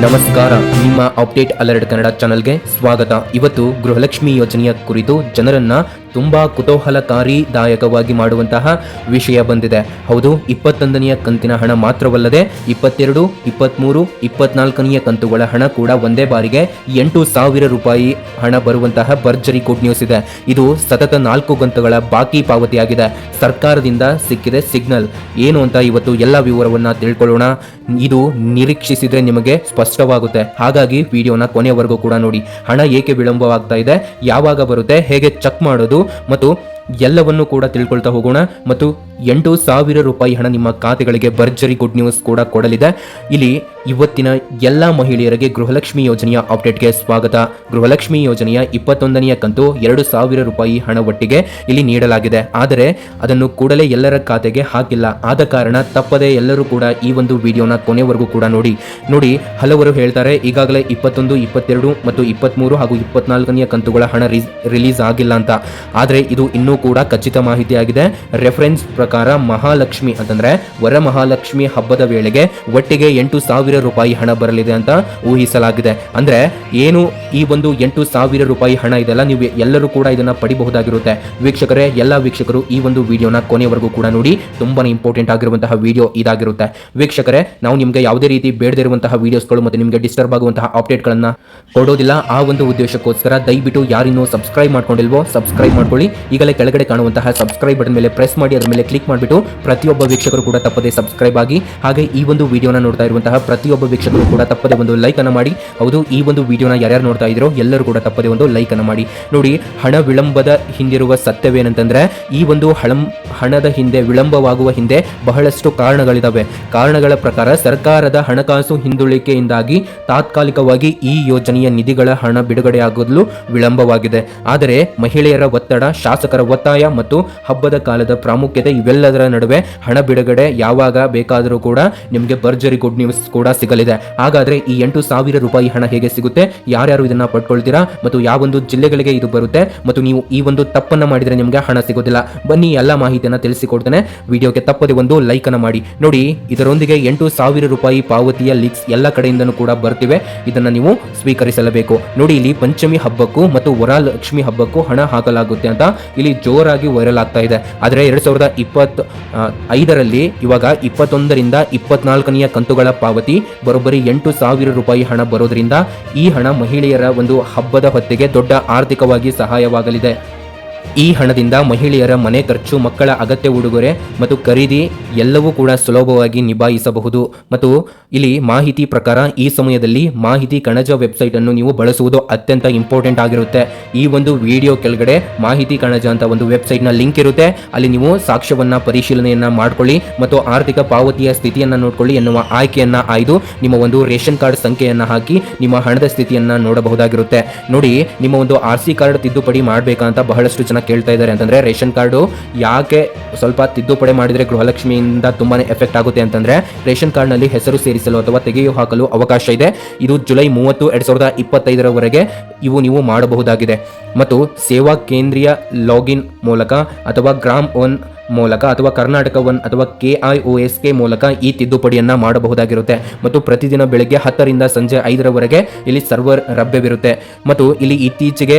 ನಮಸ್ಕಾರ ನಿಮ್ಮ update alert Kannada ಚಾನೆಲ್ಗೆ ಸ್ವಾಗತ. ಇವತ್ತು ಗೃಹಲಕ್ಷ್ಮಿ ಯೋಜನೆಯ ಕುರಿತು ಜನರನ್ನ ತುಂಬಾ ಕುತೂಹಲಕಾರಿದಾಯಕವಾಗಿ ಮಾಡುವಂತಹ ವಿಷಯ ಬಂದಿದೆ. ಹೌದು, ಇಪ್ಪತ್ತೊಂದನೆಯ ಕಂತಿನ ಹಣ ಮಾತ್ರವಲ್ಲದೆ ಇಪ್ಪತ್ತೆರಡು ಇಪ್ಪತ್ತ್ಮೂರು ಇಪ್ಪತ್ನಾಲ್ಕನೆಯ ಕಂತುಗಳ ಹಣ ಕೂಡ ಒಂದೇ ಬಾರಿಗೆ ಎಂಟು ಸಾವಿರ ರೂಪಾಯಿ ಹಣ ಬರುವಂತಹ ಭರ್ಜರಿ ಗುಡ್ ನ್ಯೂಸ್ ಇದೆ. ಇದು ಸತತ ನಾಲ್ಕು ಕಂತುಗಳ ಬಾಕಿ ಪಾವತಿಯಾಗಿದೆ. ಸರ್ಕಾರದಿಂದ ಸಿಕ್ಕಿದೆ ಸಿಗ್ನಲ್. ಏನು ಅಂತ ಇವತ್ತು ಎಲ್ಲ ವಿವರವನ್ನ ತಿಳ್ಕೊಳ್ಳೋಣ. ಇದು ನಿರೀಕ್ಷಿಸಿದ್ರೆ ನಿಮಗೆ ಸ್ಪಷ್ಟವಾಗುತ್ತೆ. ಹಾಗಾಗಿ ವಿಡಿಯೋನ ಕೊನೆಯವರೆಗೂ ಕೂಡ ನೋಡಿ. ಹಣ ಏಕೆ ವಿಳಂಬವಾಗ್ತಾ ಇದೆ? ಯಾವಾಗ ಬರುತ್ತೆ? ಹೇಗೆ ಚೆಕ್ ಮಾಡೋದು? ಮತ್ತು ಎಲ್ಲವನ್ನು ಕೂಡ ತಿಳ್ಕೊಳ್ತಾ ಹೋಗೋಣ. ಮತ್ತು ಎಂಟು ಸಾವಿರ ರೂಪಾಯಿ ಹಣ ನಿಮ್ಮ ಖಾತೆಗಳಿಗೆ ಭರ್ಜರಿ ಗುಡ್ ನ್ಯೂಸ್ ಕೂಡ ಕೊಡಲಿದೆ. ಇಲ್ಲಿ ಇವತ್ತಿನ ಎಲ್ಲ ಮಹಿಳೆಯರಿಗೆ ಗೃಹಲಕ್ಷ್ಮಿ ಯೋಜನೆಯ ಅಪ್ಡೇಟ್ಗೆ ಸ್ವಾಗತ. ಗೃಹಲಕ್ಷ್ಮಿ ಯೋಜನೆಯ ಇಪ್ಪತ್ತೊಂದನೆಯ ಕಂತು ಎರಡು ಸಾವಿರ ರೂಪಾಯಿ ಹಣ ಒಟ್ಟಿಗೆ ಇಲ್ಲಿ ನೀಡಲಾಗಿದೆ. ಆದರೆ ಅದನ್ನು ಕೂಡಲೇ ಎಲ್ಲರ ಖಾತೆಗೆ ಹಾಕಿಲ್ಲ. ಆದ ಕಾರಣ ತಪ್ಪದೆ ಎಲ್ಲರೂ ಕೂಡ ಈ ಒಂದು ವಿಡಿಯೋನ ಕೊನೆವರೆಗೂ ಕೂಡ ನೋಡಿ. ನೋಡಿ, ಹಲವರು ಹೇಳ್ತಾರೆ, ಈಗಾಗಲೇ ಇಪ್ಪತ್ತೊಂದು, ಇಪ್ಪತ್ತೆರಡು ಮತ್ತು ಇಪ್ಪತ್ತ್ಮೂರು ಹಾಗೂ ಇಪ್ಪತ್ನಾಲ್ಕನೆಯ ಕಂತುಗಳ ಹಣ ರಿಲೀಸ್ ಆಗಿಲ್ಲ ಅಂತ. ಆದರೆ ಇದು ಇನ್ನೂ ಕೂಡ ಖಚಿತ ಮಾಹಿತಿಯಾಗಿದೆ. ರೆಫರೆನ್ಸ್ ಪ್ರಕಾರ ಮಹಾಲಕ್ಷ್ಮಿ ಅಂತಂದ್ರೆ ವರ ಮಹಾಲಕ್ಷ್ಮಿ ಹಬ್ಬದ ವೇಳೆಗೆ ಒಟ್ಟಿಗೆ ಎಂಟು ಸಾವಿರ ರೂಪಾಯಿ ಹಣ ಬರಲಿದೆ ಅಂತ ಊಹಿಸಲಾಗಿದೆ. ಅಂದ್ರೆ ಏನು ಈ ಒಂದು ಎಂಟು ಸಾವಿರ ರೂಪಾಯಿ ಹಣ ಇದೆಲ್ಲ ನೀವು ಎಲ್ಲರೂ ಕೂಡ ಇದನ್ನ ಪಡಿಬಹುದಾಗಿರುತ್ತೆ. ವೀಕ್ಷಕರೇ, ಎಲ್ಲ ವೀಕ್ಷಕರು ಈ ಒಂದು ವಿಡಿಯೋನ ಕೊನೆಯವರೆಗೂ ಕೂಡ ನೋಡಿ. ತುಂಬಾನೇ ಇಂಪಾರ್ಟೆಂಟ್ ಆಗಿರುವಂತಹ ವಿಡಿಯೋ ಇದಾಗಿರುತ್ತೆ. ವೀಕ್ಷಕರೇ, ನಾವು ನಿಮಗೆ ಯಾವುದೇ ರೀತಿ ಬೇಡದೇ ಇರುವಂತಹ ವಿಡಿಯೋಸ್ಗಳು ಮತ್ತೆ ನಿಮಗೆ ಡಿಸ್ಟರ್ಬ್ ಆಗುವಂತಹ ಅಪ್ಡೇಟ್ಗಳನ್ನ ಕೊಡೋದಿಲ್ಲ ಆ ಒಂದು ಉದ್ದೇಶಕ್ಕೋಸ್ಕರ ದಯವಿಟ್ಟು ಯಾರಿನ್ನೂ ಸಬ್ಸ್ಕ್ರೈಬ್ ಮಾಡ್ಕೊಂಡಿಲ್ವೋ ಸಬ್ಸ್ಕ್ರೈಬ್ ಮಾಡ್ಕೊಳ್ಳಿ. ಈಗಲೇ ಕೆಳಗಡೆ ಕಾಣುವಂತಹ ಸಬ್ಸ್ಕ್ರೈಬ್ ಬಟನ್ ಮೇಲೆ ಪ್ರೆಸ್ ಮಾಡಿ, ಅದರ ಮೇಲೆ ಕ್ಲಿಕ್ ಮಾಡಿಬಿಟ್ಟು ಪ್ರತಿಯೊಬ್ಬ ವೀಕ್ಷಕರು ಕೂಡ ತಪ್ಪದೆ ಸಬ್ಸ್ಕ್ರೈಬ್ ಆಗಿ, ಹಾಗೆ ಈ ಒಂದು ವಿಡಿಯೋನ ನೋಡ್ತಾ ಇರುವಂತಹ ಪ್ರತಿಯೊಬ್ಬ ವೀಕ್ಷಕರು ಕೂಡ ತಪ್ಪದೆ ಒಂದು ಲೈಕ್ ಅನ್ನು ಮಾಡಿ. ಹೌದು, ಈ ಒಂದು ವಿಡಿಯೋನ ಯಾರ್ಯಾರು ನೋಡ್ತಾ ಇದ್ರೋ ಎಲ್ಲರೂ ಕೂಡ ತಪ್ಪದೆ ಒಂದು ಲೈಕ್ ಅನ್ನು ಮಾಡಿ. ನೋಡಿ, ಹಣ ವಿಳಂಬದ ಹಿಂದಿರುವ ಸತ್ಯವೇನಂತಂದ್ರೆ, ಈ ಒಂದು ಹಣದ ಹಿಂದೆ, ವಿಳಂಬವಾಗುವ ಹಿಂದೆ ಬಹಳಷ್ಟು ಕಾರಣಗಳಿದಾವೆ. ಕಾರಣಗಳ ಪ್ರಕಾರ ಸರ್ಕಾರದ ಹಣಕಾಸು ಹಿಂದುಳಿಕೆಯಿಂದಾಗಿ ತಾತ್ಕಾಲಿಕವಾಗಿ ಈ ಯೋಜನೆಯ ನಿಧಿಗಳ ಹಣ ಬಿಡುಗಡೆಯಾಗಲು ವಿಳಂಬವಾಗಿದೆ. ಆದರೆ ಮಹಿಳೆಯರ ಒತ್ತಡ, ಶಾಸಕರ ಒತ್ತಾಯ ಮತ್ತು ಹಬ್ಬದ ಕಾಲದ ಪ್ರಾಮುಖ್ಯತೆ ಇವೆಲ್ಲದರ ನಡುವೆ ಹಣ ಬಿಡುಗಡೆ ಯಾವಾಗ ಬೇಕಾದರೂ ಕೂಡ ನಿಮಗೆ ಭರ್ಜರಿ ಗುಡ್ ನ್ಯೂಸ್ ಕೂಡ ಸಿಗಲಿದೆ. ಹಾಗಾದರೆ ಈ ಎಂಟು ಸಾವಿರ ರೂಪಾಯಿ ಹಣ ಹೇಗೆ ಸಿಗುತ್ತೆ? ಯಾರ್ಯಾರು ಇದನ್ನ ಪಡ್ಕೊಳ್ತೀರಾ? ಮತ್ತು ಯಾವೊಂದು ಜಿಲ್ಲೆಗಳಿಗೆ ಇದು ಬರುತ್ತೆ? ಮತ್ತು ನೀವು ಈ ಒಂದು ತಪ್ಪನ್ನ ಮಾಡಿದರೆ ನಿಮಗೆ ಹಣ ಸಿಗೋದಿಲ್ಲ. ಬನ್ನಿ, ಎಲ್ಲ ಮಾಹಿತಿಯನ್ನು ತಿಳಿಸಿಕೊಡ್ತೇನೆ. ವಿಡಿಯೋಗೆ ತಪ್ಪದೆ ಒಂದು ಲೈಕ್ ಅನ್ನ ಮಾಡಿ. ನೋಡಿ, ಇದರೊಂದಿಗೆ ಎಂಟು ಸಾವಿರ ರೂಪಾಯಿ ಪಾವತಿಯ ಲೀಕ್ಸ್ ಎಲ್ಲ ಕಡೆಯಿಂದನೂ ಕೂಡ ಬರ್ತಿವೆ. ಇದನ್ನ ನೀವು ಸ್ವೀಕರಿಸಲೇಬೇಕು. ನೋಡಿ, ಇಲ್ಲಿ ಪಂಚಮಿ ಹಬ್ಬಕ್ಕೂ ಮತ್ತು ವರಲಕ್ಷ್ಮಿ ಹಬ್ಬಕ್ಕೂ ಹಣ ಹಾಕಲಾಗುತ್ತೆ ಅಂತ ಇಲ್ಲಿ ಜೋರಾಗಿ ವೈರಲ್ ಆಗ್ತಾ ಇದೆ. ಆದರೆ ಎರಡು ಸಾವಿರದ ಇಪ್ಪತ್ತು ಐದರಲ್ಲಿ ಇವಾಗ ಇಪ್ಪತ್ತೊಂದರಿಂದ ಇಪ್ಪತ್ನಾಲ್ಕನೆಯ ಕಂತುಗಳ ಪಾವತಿ, ಬರೋಬ್ಬರಿ ಎಂಟು ಸಾವಿರ ರೂಪಾಯಿ ಹಣ ಬರೋದ್ರಿಂದ ಈ ಹಣ ಮಹಿಳೆಯರ ಒಂದು ಹಬ್ಬದ ಹೊತ್ತಿಗೆ ದೊಡ್ಡ ಆರ್ಥಿಕವಾಗಿ ಸಹಾಯವಾಗಲಿದೆ. ಈ ಹಣದಿಂದ ಮಹಿಳೆಯರ ಮನೆ ಖರ್ಚು, ಮಕ್ಕಳ ಅಗತ್ಯ ಉಡುಗೊರೆ ಮತ್ತು ಖರೀದಿ ಎಲ್ಲವೂ ಕೂಡ ಸುಲಭವಾಗಿ ನಿಭಾಯಿಸಬಹುದು. ಮತ್ತು ಇಲ್ಲಿ ಮಾಹಿತಿ ಪ್ರಕಾರ ಈ ಸಮಯದಲ್ಲಿ ಮಾಹಿತಿ ಕಣಜ ವೆಬ್ಸೈಟ್ ಅನ್ನು ನೀವು ಬಳಸುವುದು ಅತ್ಯಂತ ಇಂಪಾರ್ಟೆಂಟ್ ಆಗಿರುತ್ತೆ. ಈ ಒಂದು ವಿಡಿಯೋ ಕೆಳಗಡೆ ಮಾಹಿತಿ ಕಣಜ ಅಂತ ಒಂದು ವೆಬ್ಸೈಟ್ನ ಲಿಂಕ್ ಇರುತ್ತೆ. ಅಲ್ಲಿ ನೀವು ಸಾಕ್ಷ್ಯವನ್ನ, ಪರಿಶೀಲನೆಯನ್ನ ಮಾಡ್ಕೊಳ್ಳಿ ಮತ್ತು ಆರ್ಥಿಕ ಪಾವತಿಯ ಸ್ಥಿತಿಯನ್ನ ನೋಡಿಕೊಳ್ಳಿ ಎನ್ನುವ ಆಯ್ಕೆಯನ್ನ ಆಯ್ದು ನಿಮ್ಮ ಒಂದು ರೇಷನ್ ಕಾರ್ಡ್ ಸಂಖ್ಯೆಯನ್ನ ಹಾಕಿ ನಿಮ್ಮ ಹಣದ ಸ್ಥಿತಿಯನ್ನ ನೋಡಬಹುದಾಗಿರುತ್ತೆ. ನೋಡಿ, ನಿಮ್ಮ ಒಂದು ಆರ್ ಸಿ ಕಾರ್ಡ್ ತಿದ್ದುಪಡಿ ಮಾಡಬೇಕಂತ ಬಹಳಷ್ಟು ಜನ ಕೇಳ್ತಾ ಇದ್ದಾರೆ ಅಂತಂದ್ರೆ ರೇಷನ್ ಕಾರ್ಡು ಯಾಕೆ ಸ್ವಲ್ಪ ತಿದ್ದುಪಡಿ ಮಾಡಿದ್ರೆ ಗೃಹಲಕ್ಷ್ಮಿಯಿಂದ ತುಂಬಾನೇ ಎಫೆಕ್ಟ್ ಆಗುತ್ತೆ ಅಂತಂದ್ರೆ ರೇಷನ್ ಕಾರ್ಡ್ನಲ್ಲಿ ಹೆಸರು ಸೇರಿಸಲು ಅಥವಾ ತೆಗೆಯು ಹಾಕಲು ಅವಕಾಶ ಇದೆ. ಇದು ಜುಲೈ ಮೂವತ್ತು, ಎರಡು ಸಾವಿರದ ಇಪ್ಪತ್ತೈದರವರೆಗೆ ಇವು ನೀವು ಮಾಡಬಹುದಾಗಿದೆ. ಮತ್ತು ಸೇವಾ ಕೇಂದ್ರೀಯ ಲಾಗಿನ್ ಮೂಲಕ ಅಥವಾ ಗ್ರಾಮ್ ಒನ್ ಮೂಲಕ ಅಥವಾ ಕರ್ನಾಟಕ ಒನ್ ಅಥವಾ K I O S K ಮೂಲಕ ಈ ತಿದ್ದುಪಡಿಯನ್ನು ಮಾಡಬಹುದಾಗಿರುತ್ತೆ. ಮತ್ತು ಪ್ರತಿದಿನ ಬೆಳಗ್ಗೆ ಹತ್ತರಿಂದ ಸಂಜೆ ಐದರವರೆಗೆ ಇಲ್ಲಿ ಸರ್ವರ್ ಲಭ್ಯವಿರುತ್ತೆ. ಮತ್ತು ಇಲ್ಲಿ ಇತ್ತೀಚೆಗೆ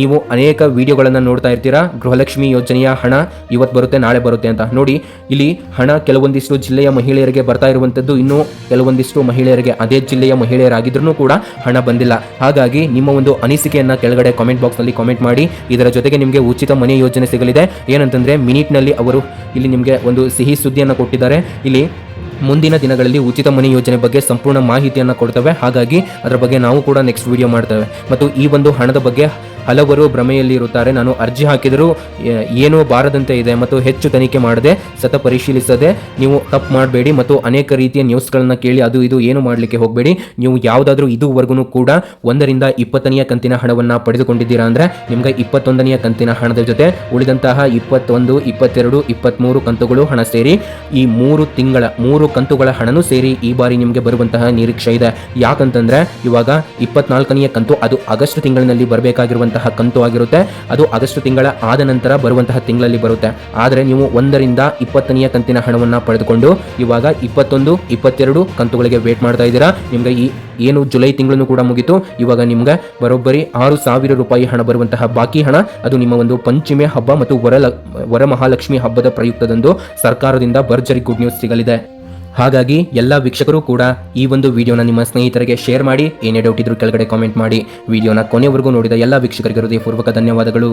ನೀವು ಅನೇಕ ವಿಡಿಯೋಗಳನ್ನು ನೋಡ್ತಾ ಇರ್ತೀರಾ? ಗೃಹಲಕ್ಷ್ಮಿ ಯೋಜನೆಯ ಹಣ ಇವತ್ತು ಬರುತ್ತೆ, ನಾಳೆ ಬರುತ್ತೆ ಅಂತ. ನೋಡಿ, ಇಲ್ಲಿ ಹಣ ಕೆಲವೊಂದಿಷ್ಟು ಜಿಲ್ಲೆಯ ಮಹಿಳೆಯರಿಗೆ ಬರ್ತಾ ಇರುವಂಥದ್ದು ಇನ್ನೂ ಕೆಲವೊಂದಿಷ್ಟು ಮಹಿಳೆಯರಿಗೆ ಅದೇ ಜಿಲ್ಲೆಯ ಮಹಿಳೆಯರಾಗಿದ್ರೂ ಕೂಡ ಹಣ ಬಂದಿಲ್ಲ. ಹಾಗಾಗಿ ನಿಮ್ಮ ಒಂದು ಅನಿಸಿಕೆಯನ್ನು ಕೆಳಗಡೆ ಕಾಮೆಂಟ್ ಬಾಕ್ಸ್ನಲ್ಲಿ ಕಾಮೆಂಟ್ ಮಾಡಿ. ಇದರ ಜೊತೆಗೆ ನಿಮಗೆ ಉಚಿತ ಮನೆ ಯೋಜನೆ ಸಿಗಲಿದೆ. ಏನಂತಂದರೆ, ಮಿನಿಟ್ನಲ್ಲಿ ಅವರು ಇಲ್ಲಿ ನಿಮಗೆ ಒಂದು ಸಿಹಿ ಸುದ್ದಿಯನ್ನು ಕೊಟ್ಟಿದ್ದಾರೆ. ಇಲ್ಲಿ ಮುಂದಿನ ದಿನಗಳಲ್ಲಿ ಉಚಿತ ಮನೆ ಯೋಜನೆ ಬಗ್ಗೆ ಸಂಪೂರ್ಣ ಮಾಹಿತಿಯನ್ನು ಕೊಡ್ತವೆ. ಹಾಗಾಗಿ ಅದರ ಬಗ್ಗೆ ನಾವು ಕೂಡ ನೆಕ್ಸ್ಟ್ ವಿಡಿಯೋ ಮಾಡ್ತೇವೆ. ಮತ್ತು ಈ ಒಂದು ಹಣದ ಬಗ್ಗೆ ಹಲವರು ಭ್ರಮೆಯಲ್ಲಿ ಇರುತ್ತಾರೆ ನಾನು ಅರ್ಜಿ ಹಾಕಿದರೂ ಏನೂ ಬಾರದಂತೆ ಇದೆ ಮತ್ತು ಹೆಚ್ಚು ತನಿಖೆ ಮಾಡದೆ, ಸತ ಪರಿಶೀಲಿಸದೆ, ನೀವು ತಪ್ಪು ಮಾಡಬೇಡಿ ಮತ್ತು ಅನೇಕ ರೀತಿಯ ನ್ಯೂಸ್ಗಳನ್ನು ಕೇಳಿ ಅದು ಇದು ಏನು ಮಾಡಲಿಕ್ಕೆ ಹೋಗಬೇಡಿ. ನೀವು ಯಾವುದಾದ್ರೂ ಇದುವರೆಗೂ ಕೂಡ ಒಂದರಿಂದ ಇಪ್ಪತ್ತನೆಯ ಕಂತಿನ ಹಣವನ್ನು ಪಡೆದುಕೊಂಡಿದ್ದೀರಾ ಅಂದರೆ, ನಿಮಗೆ ಇಪ್ಪತ್ತೊಂದನೆಯ ಕಂತಿನ ಹಣದ ಜೊತೆ ಉಳಿದಂತಹ ಇಪ್ಪತ್ತೊಂದು, ಇಪ್ಪತ್ತೆರಡು ಇಪ್ಪತ್ತ್ಮೂರು ಕಂತುಗಳು ಹಣ ಸೇರಿ, ಈ ಮೂರು ತಿಂಗಳ, ಮೂರು ಕಂತುಗಳ ಹಣನೂ ಸೇರಿ ಈ ಬಾರಿ ನಿಮಗೆ ಬರುವಂತಹ ನಿರೀಕ್ಷೆ ಇದೆ. ಯಾಕಂತಂದ್ರೆ, ಇವಾಗ ಇಪ್ಪತ್ನಾಲ್ಕನೆಯ ಕಂತು ಅದು ಆಗಸ್ಟ್ ತಿಂಗಳಿನಲ್ಲಿ ಬರಬೇಕಾಗಿರುವಂತಹ ಬರುವಂತಹ ಕಂತು ಆಗಿರುತ್ತೆ. ಅದು ಆಗಸ್ಟ್ ತಿಂಗಳ ಆದ ನಂತರ ಬರುವಂತಹ ತಿಂಗಳಲ್ಲಿ ಬರುತ್ತೆ. ಆದರೆ ನೀವು ಒಂದರಿಂದ ಇಪ್ಪತ್ತನೆಯ ಕಂತಿನ ಹಣವನ್ನು ಪಡೆದುಕೊಂಡು ಇವಾಗ ಇಪ್ಪತ್ತೊಂದು, ಇಪ್ಪತ್ತೆರಡು ಕಂತುಗಳಿಗೆ ವೇಟ್ ಮಾಡ್ತಾ ಇದ್ದೀರಾ. ನಿಮಗೆ ಈ ಏನು ಜುಲೈ ತಿಂಗಳನ್ನು ಕೂಡ ಮುಗಿತು. ಇವಾಗ ನಿಮಗೆ ಬರೋಬ್ಬರಿ ಆರು ಸಾವಿರ ರೂಪಾಯಿ ಹಣ ಬರುವಂತಹ ಬಾಕಿ ಹಣ. ಅದು ನಿಮ್ಮ ಒಂದು ಪಂಚಮಿ ಹಬ್ಬ ಮತ್ತು ವರಲ, ವರಮಹಾಲಕ್ಷ್ಮಿ ಹಬ್ಬದ ಪ್ರಯುಕ್ತದಂದು ಸರ್ಕಾರದಿಂದ ಭರ್ಜರಿ ಗುಡ್ ನ್ಯೂಸ್ ಸಿಗಲಿದೆ. ಹಾಗಾಗಿ ಎಲ್ಲ ವೀಕ್ಷಕರು ಕೂಡ ಈ ಒಂದು ವಿಡಿಯೋನ ನಿಮ್ಮ ಸ್ನೇಹಿತರಿಗೆ ಶೇರ್ ಮಾಡಿ, ಏನೇ ಡೌಟ್ ಇದ್ರೂ ಕೆಳಗಡೆ ಕಾಮೆಂಟ್ ಮಾಡಿ. ವಿಡಿಯೋನ ಕೊನೆವರೆಗೂ ನೋಡಿದ ಎಲ್ಲ ವೀಕ್ಷಕರಿಗೆ ಹೃದಯಪೂರ್ವಕ ಧನ್ಯವಾದಗಳು.